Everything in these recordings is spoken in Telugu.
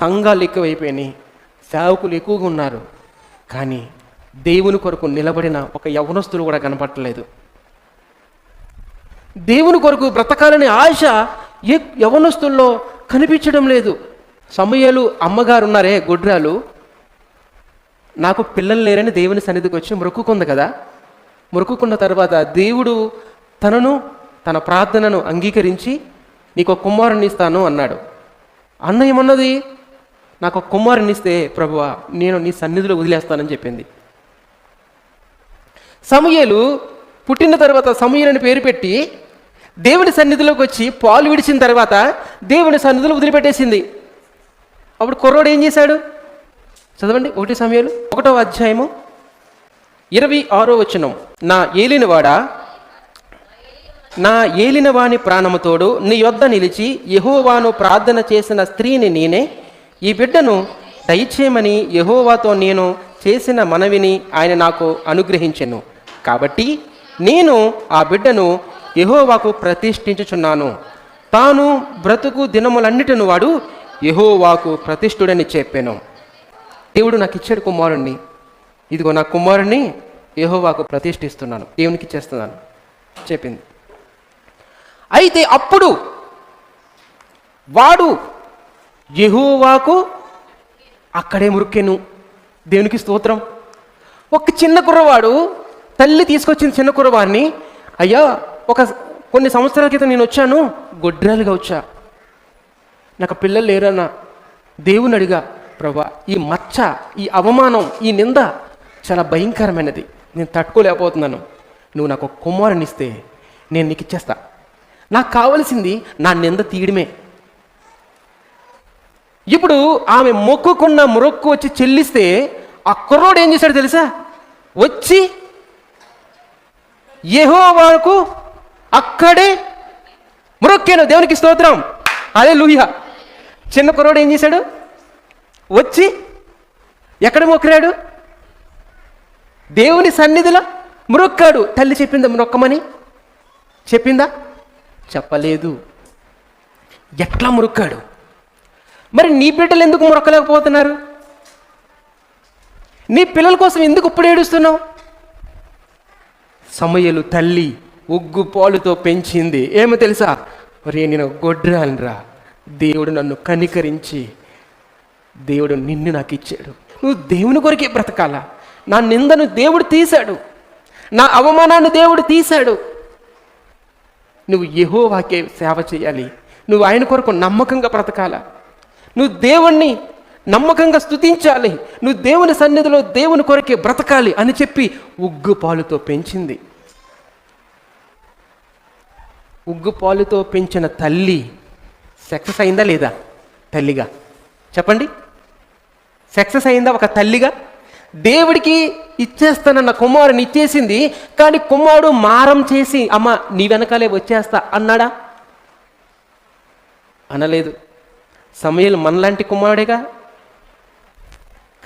సంఘాలు ఎక్కువైపోయినాయి. సేవకులు ఎక్కువగా ఉన్నారు. కానీ దేవుని కొరకు నిలబడిన ఒక యవనస్తులు కూడా కనపట్టలేదు దేవుని కొరకు బ్రతకాలనే ఆశ ఏ యవనస్తుల్లో కనిపించడం లేదు. సమయాలు అమ్మగారు ఉన్నారే గుడ్రాలు నాకు పిల్లలు లేరని దేవుని సన్నిధికి వచ్చి మొక్కుకుంది కదా. మొక్కుకున్న తర్వాత దేవుడు తనను తన ప్రార్థనను అంగీకరించి నీకు ఒక కుమారుని ఇస్తాను అన్నాడు. అన్న ఏమన్నది? నాకు ఒక కుమారునిస్తే ప్రభువా నేను నీ సన్నిధిలో వదిలేస్తానని చెప్పింది. సమయలు పుట్టిన తర్వాత సమయలని పేరు పెట్టి దేవుని సన్నిధిలోకి వచ్చి పాలు విడిచిన తర్వాత దేవుని సన్నిధిలో వదిలిపెట్టేసింది. అప్పుడు కుర్రోడు ఏం చేశాడు? చదవండి ఒకటి సమయాలు ఒకటో అధ్యాయము ఇరవై ఆరో వచనం. నా ఏలినవాడా నా ఏలినవాని ప్రాణముతోడు నీ యొద్ద నిలిచి యహోవాను ప్రార్థన చేసిన స్త్రీని నేనే ఈ బిడ్డను దయచేయమని యహోవాతో నేను చేసిన మనవిని ఆయన నాకు అనుగ్రహించెను. కాబట్టి నేను ఆ బిడ్డను యహోవాకు ప్రతిష్ఠించుచున్నాను. తాను బ్రతుకు దినములన్నిటిని వాడు యహోవాకు ప్రతిష్ఠుడని చెప్పాను. దేవుడు నాకు ఇచ్చాడు కుమారుణ్ణి. ఇదిగో నా కుమారుణ్ణి యహోవాకు ప్రతిష్ఠిస్తున్నాను. దేవునికి ఇచ్చేస్తున్నాను చెప్పింది. అయితే అప్పుడు వాడు యెహోవాకు అక్కడే మురికెను. దేవునికి స్తోత్రం. ఒక చిన్న కుర్రవాడు తల్లి తీసుకొచ్చిన చిన్న కుర్రవాడిని అయ్యా ఒక కొన్ని సంవత్సరాల క్రితం నేను వచ్చాను గొడ్రాలుగా వచ్చా. నాకు పిల్లలు లేరన్నా దేవుని అడిగా ప్రభా ఈ మచ్చ ఈ అవమానం ఈ నింద చాలా భయంకరమైనది. నేను తట్టుకోలేకపోతున్నాను. నువ్వు నాకు ఒక కుమారుని ఇస్తే నేను నీకు ఇచ్చేస్తా. నాకు కావలసింది నా నింద తీయడమే. ఇప్పుడు ఆమె మొక్కుకున్న మొక్కు వచ్చి చెల్లిస్తే ఆ కుర్రోడు ఏం చేశాడు తెలుసా? వచ్చి యెహోవాకు అక్కడే మొక్కాను దేవునికి స్తోత్రం. అదే లూహ చిన్న కుర్రోడు ఏం చేశాడు? వచ్చి ఎక్కడ మొక్కిరాడు దేవుని సన్నిధిలో మొక్కాడు తల్లి చెప్పిందా మొక్కమని చెప్పిందా? చెప్పలేదు. ఎట్లా మురుక్కాడు? మరి నీ బిడ్డలు ఎందుకు మురక్కలేకపోతున్నారు నీ పిల్లల కోసం ఎందుకు ఇప్పుడు ఏడుస్తున్నావు? సమయలు తల్లి ఉగ్గు పాలుతో పెంచింది. ఏమో తెలుసా? రే నేను గొడ్రాలరా దేవుడు నన్ను కనికరించి దేవుడు నిన్ను నాకు ఇచ్చాడు. నువ్వు దేవుని కొరకే బ్రతకాల? నా నిందను దేవుడు తీశాడు. నా అవమానాన్ని దేవుడు తీశాడు. నువ్వు యెహోవాకే సేవ చేయాలి. నువ్వు ఆయన కొరకు నమ్మకంగా బ్రతకాల? నువ్వు దేవుణ్ణి నమ్మకంగా స్తుతించాలి. నువ్వు దేవుని సన్నిధిలో దేవుని కొరకే బ్రతకాలి అని చెప్పి ఉగ్గు పాలుతో పెంచింది. ఉగ్గు పాలుతో పెంచిన తల్లి సక్సెస్ అయిందా లేదా? తల్లిగా. చెప్పండి. సక్సెస్ అయిందా ఒక తల్లిగా? దేవుడికి ఇచ్చేస్తానన్న కుమారుని ఇచ్చేసింది కానీ కుమారుడు మారం చేసి అమ్మ నీ వెనకాలే వచ్చేస్తా అన్నాడా? అనలేదు. సమయలు మనలాంటి కుమారుడేగా?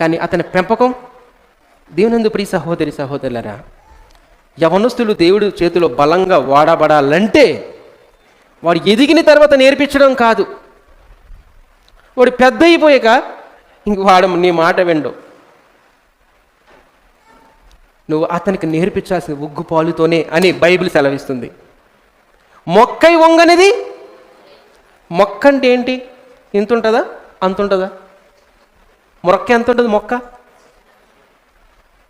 కానీ అతని పెంపకం దేవునందు ప్రియ సహోదరి సహోదరులరా యవనస్తులు దేవుడు చేతిలో బలంగా వాడబడాలంటే వాడు ఎదిగిన తర్వాత నేర్పించడం కాదు. వాడు పెద్ద అయిపోయాక ఇంక వాడు నీ మాట విండు. నువ్వు అతనికి నేర్పించాల్సిన ఉగ్గు పాలుతోనే అని బైబిల్ సెలవిస్తుంది. మొక్కై వంగనిది మొక్క అంటే ఏంటి ఇంత ఉంటుందా అంత ఉంటుందా మొక్క? ఎంత ఉంటుంది మొక్క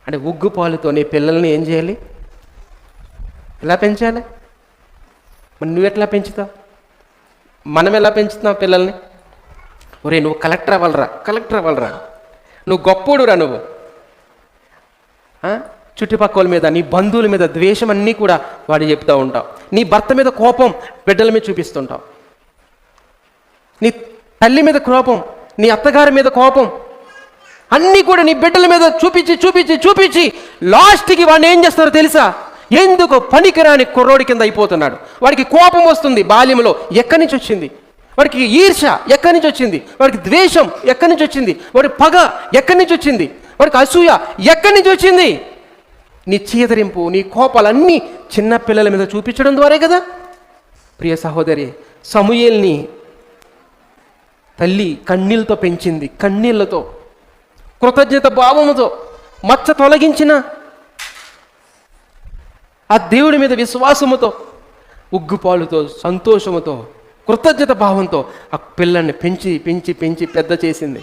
అంటే ఉగ్గు పాలుతోనే పిల్లల్ని ఏం చేయాలి? ఎలా పెంచాలి? మరి నువ్వు ఎట్లా పెంచుతావు? మనం ఎలా పెంచుతున్నావు పిల్లల్ని? ఒరే నువ్వు కలెక్టర్ అవ్వాలరా కలెక్టర్ అవ్వాలరా. నువ్వు గొప్పోడురా నువ్వు. చుట్టుపక్కల మీద నీ బంధువుల మీద ద్వేషం అన్నీ కూడా వాడు చెప్తూ ఉంటావు. నీ భర్త మీద కోపం బిడ్డల మీద చూపిస్తుంటావు. నీ తల్లి మీద కోపం నీ అత్తగారి మీద కోపం అన్నీ కూడా నీ బిడ్డల మీద చూపించి చూపించి చూపించి లాస్ట్కి వాడిని ఏం చేస్తారో తెలుసా? ఎందుకు పనికిరాని కుర్రోడి కింద అయిపోతున్నాడు. వాడికి కోపం వస్తుంది బాల్యంలో. ఎక్కడి నుంచి వచ్చింది? వాడికి ఈర్ష ఎక్కడి నుంచి వచ్చింది? వాడికి ద్వేషం ఎక్కడి నుంచి వచ్చింది? వాడి పగ ఎక్కడి నుంచి వచ్చింది? వాడికి అసూయ ఎక్కడి నుంచి వచ్చింది? నీ చీదరింపు నీ కోపాలన్నీ చిన్న పిల్లల మీద చూపించడం ద్వారే కదా? ప్రియ సహోదరి సమూయేల్ని తల్లి కన్నీళ్ళతో పెంచింది కన్నీళ్ళతో కృతజ్ఞత భావముతో మచ్చ తొలగించిన ఆ దేవుడి మీద విశ్వాసముతో ఉగ్గుపాలుతో సంతోషముతో కృతజ్ఞత భావంతో ఆ పిల్లల్ని పెంచి పెంచి పెంచి పెద్ద చేసింది.